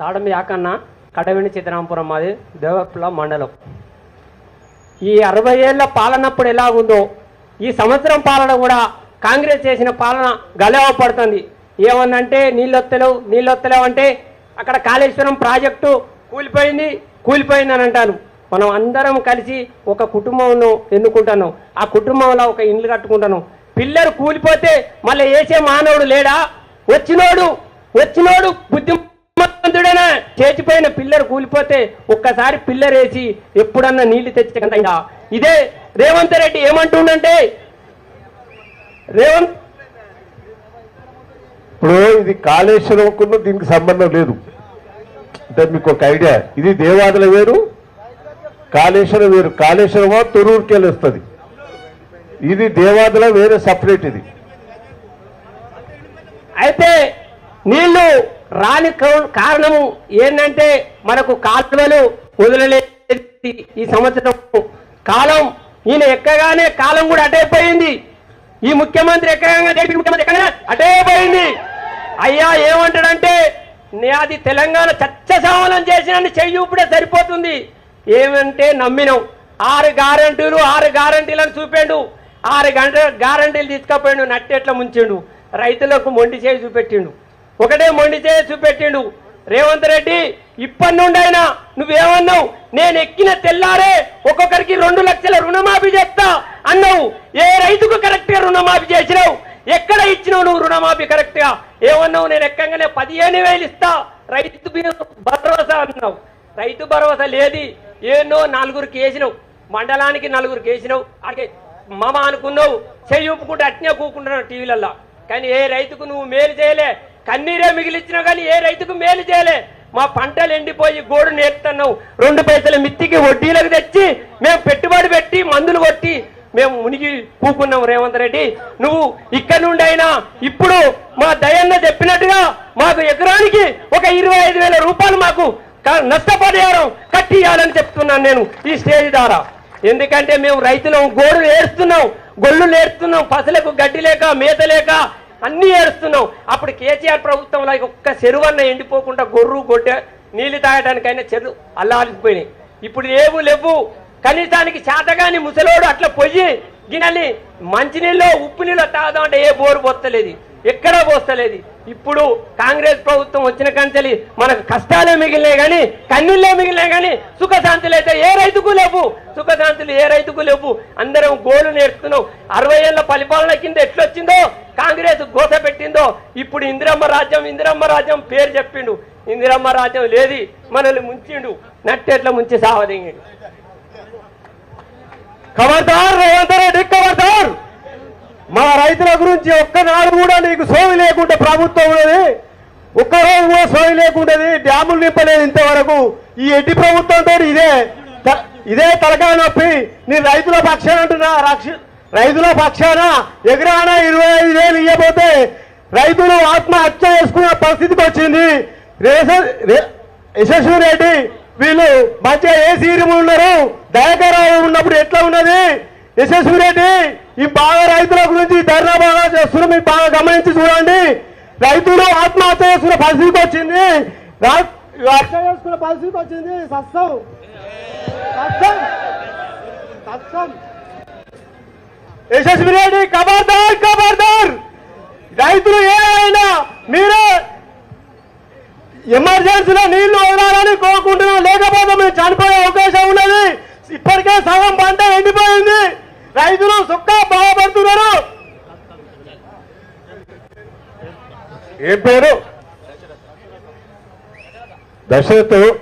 తాడమి యాకన్న కడవిని చిత్తరాంపురం మాది దేవపుల మండలం. ఈ అరవై ఏళ్ళ పాలనప్పుడు ఎలా ఉందో ఈ సంవత్సరం పాలన కూడా కాంగ్రెస్ చేసిన పాలన గలవపడుతుంది పడుతుంది. ఏమన్నంటే నీళ్ళొత్తలేవు నీళ్ళొత్తలేవు అంటే అక్కడ కాళేశ్వరం ప్రాజెక్టు కూలిపోయింది కూలిపోయింది అని అంటాను మనం అందరం కలిసి ఒక కుటుంబంను ఎన్నుకుంటాను ఆ కుటుంబంలో ఒక ఇండ్లు కట్టుకుంటాను పిల్లలు కూలిపోతే మళ్ళీ వేసే మానవుడు లేడా? వచ్చినోడు వచ్చినోడు పిల్లలు కూలిపోతే ఒక్కసారి పిల్లరేసి ఎప్పుడన్నా నీళ్ళు తెచ్చకుండా ఇదే రేవంత్ రెడ్డి ఏమంటుండంటే రేవంత్ ఇప్పుడు ఇది కాళేశ్వరంకు దీనికి సంబంధం లేదు. అంటే మీకు ఒక ఐడియా. ఇది దేవాదుల వేరు కాళేశ్వరం వేరు. కాళేశ్వరమో తొరూరుకి వెళ్ళి వస్తుంది ఇది దేవాదుల వేరే సపరేట్ ఇది. అయితే నీళ్ళు రాని కారణము ఏంటంటే మనకు కాలువలు వదలలేదు ఈ సంవత్సరం. కాలం ఈయన ఎక్కగానే కాలం కూడా అటైపోయింది ఈ ముఖ్యమంత్రి ఎక్కగానే జేపీ ముఖ్యమంత్రి ఎక్కగానే అటైపోయింది అయ్యా ఏమంటాడంటే అది తెలంగాణ చచ్చసావనం చేసిన చెయ్యి ఇప్పుడే సరిపోతుంది. ఏమంటే నమ్మినాం. ఆరు గ్యారంటీలు ఆరు గ్యారంటీలను చూపిండు. ఆరు గంటల గ్యారంటీలు తీసుకపోయిండు నట్టెట్ల ముంచిండు. రైతులకు మొండి చేయి చూపెట్టిండు. ఒకటే మొండి చేయి చూపెట్టిండు. రేవంత్ రెడ్డి ఇప్పటి నుండి అయినా నువ్వేమన్నావు? నేను ఎక్కిన తెల్లారే ఒక్కొక్కరికి రెండు లక్షల రుణమాఫీ చేస్తా అన్నావు. ఏ రైతుకు కరెక్ట్గా రుణమాఫీ చేసినావు? ఎక్కడ ఇచ్చినావు నువ్వు రుణమాఫీ కరెక్ట్గా ఏమన్నావు? నేను ఎక్కంగానే పదిహేను వేలు ఇస్తా. రైతు భరోసా అన్నావు. రైతు భరోసా లేది. ఏనో నలుగురికి వేసినావు. మండలానికి నలుగురికి వేసినావు. అడిగే మామ అనుకున్నావు. చెయ్యి ఒప్పుకుంటే అట్నే కూకుంటున్నావు టీవీలల్లో. కానీ ఏ రైతుకు నువ్వు మేలు చేయలే. కన్నీరే మిగిలిచ్చినావు కానీ ఏ రైతుకు మేలు చేయలే. మా పంటలు ఎండిపోయి గోడు నేర్తున్నావు రెండు పైసల మిత్తికి వడ్డీలకు తెచ్చి మేము పెట్టుబడి పెట్టి మందులు కొట్టి మేము మునిగి కూకున్నాం రేవంత్ రెడ్డి. నువ్వు ఇక్కడ నుండి అయినా ఇప్పుడు మా దయన్న చెప్పినట్టుగా మాకు ఎకరానికి ఒక ఇరవై ఐదు వేల రూపాయలు మాకు నష్టపరిహారం కట్టియాలని చెప్తున్నాను నేను ఈ స్టేజ్ ద్వారా. ఎందుకంటే మేము రైతులం గోడు ఏడుస్తున్నాం గొళ్ళు ఏడుస్తున్నాం పసలకు గడ్డి లేక మేత లేక అన్నీ ఏడుస్తున్నాం అప్పుడు కేసీఆర్ ప్రభుత్వంలో ఒక్క చెరువన్న ఎండిపోకుండా గొర్రు గొడ్డ నీళ్ళు తాగడానికైనా చెరువు అల్లాలిపోయినాయి ఇప్పుడు లేవు లేవు. కనీసానికి చేతగాని ముసలోడు అట్లా పొయ్యి గిన్నెల్ని మంచినీళ్ళు ఉప్పు నీళ్ళు తాగుదాం అంటే ఏ బోరు పొత్తలేదు ఎక్కడా పోస్తలేదు. ఇప్పుడు కాంగ్రెస్ ప్రభుత్వం వచ్చిన కంచెలి మనకు కష్టాలే మిగిలినాయి కానీ కన్నీళ్ళే మిగిలినాయి కానీ సుఖశాంతులు అయితే ఏ రైతుకు లేవు. సుఖశాంతులు ఏ రైతుకు లేవు. అందరం గోలు నేర్చుకున్నాం. అరవై ఏళ్ళ పరిపాలన కింద ఎట్లొచ్చిందో కాంగ్రెస్ గోస పెట్టిందో ఇప్పుడు ఇందిరమ్మ రాజ్యం ఇందిరమ్మ రాజ్యం పేరు చెప్పిండు. ఇందిరమ్మ రాజ్యం లేది మనల్ని ముంచిండు. నట్టెట్ల ముంచి సావదింగిండు. ఖబర్దార్ రేవంత్ రైతుల గురించి ఒక్కనాడు కూడా నీకు సోవి లేకుండా ప్రభుత్వం ఉన్నది. ఒక్కరోజు కూడా సోవి లేకుండేది. డ్యాములు నింపలేదు ఇంతవరకు. ఈ ఎడ్డి ప్రభుత్వంతో ఇదే ఇదే తలకాయ నొప్పి. నీ రైతుల పక్షాన అంటున్నా రక్ష రైతుల పక్షాన ఎగరాన ఇరవై ఐదు వేలు ఇవ్వబోతే రైతులు ఆత్మహత్య చేసుకునే పరిస్థితికి వచ్చింది. రేషన్ రే- యశస్వి రెడ్డి వీళ్ళు మధ్య ఏ సీరియల్ ఉన్నారు? దయాకరావు ఉన్నప్పుడు ఎట్లా ఉన్నది? యశస్వి రెడ్డి ఈ బాగా రైతుల గురించి ధర్నా బాగా చేస్తున్నారు. మీరు బాగా గమనించి చూడండి. రైతులు ఆత్మహత్య చేసుకున్న పరిస్థితికి వచ్చింది. రా- హత్య చేసుకునే పరిస్థితికి వచ్చింది. సత్సం సత్సం సస్తం యశస్వి రెడ్డి ఖబర్దార్ ఖబర్దార్ రైతులు ఏమైనా మీరు ఎమర్జెన్సీలో నీళ్ళు వదలాలని కోరుకుంటున్నారు. ఏం పేరు? దశరథ్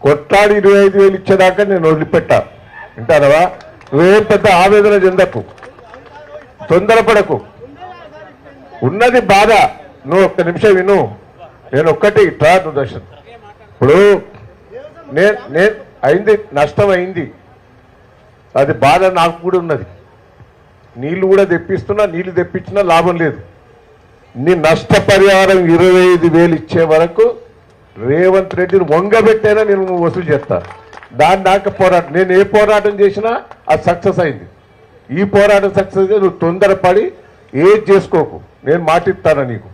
కొట్లాడి ఇరవై ఐదు వేలు ఇచ్చేదాకా నేను వదిలిపెట్టా. వింటారవా నువ్వేం పెద్ద ఆవేదన చెందకు. తొందరపడకు. ఉన్నది బాధ. నువ్వు ఒక్క నిమిషం విను. నేను ఒక్కటి ఇట్లా నువ్వు ఇప్పుడు నేను నేను అయింది నష్టం అయింది. అది బాధ నాకు కూడా ఉన్నది. నీళ్ళు కూడా తెప్పిస్తున్నా నీళ్ళు తెప్పించినా లాభం లేదు. నీ నష్టపరిహారం ఇరవై ఐదు వేలు ఇచ్చే వరకు రేవంత్ రెడ్డిని వంగబెట్టైనా నేను వసూలు చేస్తా. దాని దాకా పోరాటం నేను ఏ పోరాటం చేసినా అది సక్సెస్ అయింది. ఈ పోరాటం సక్సెస్ నువ్వు తొందరపడి ఏది చేసుకోకు. నేను మాటిస్తాను నీకు.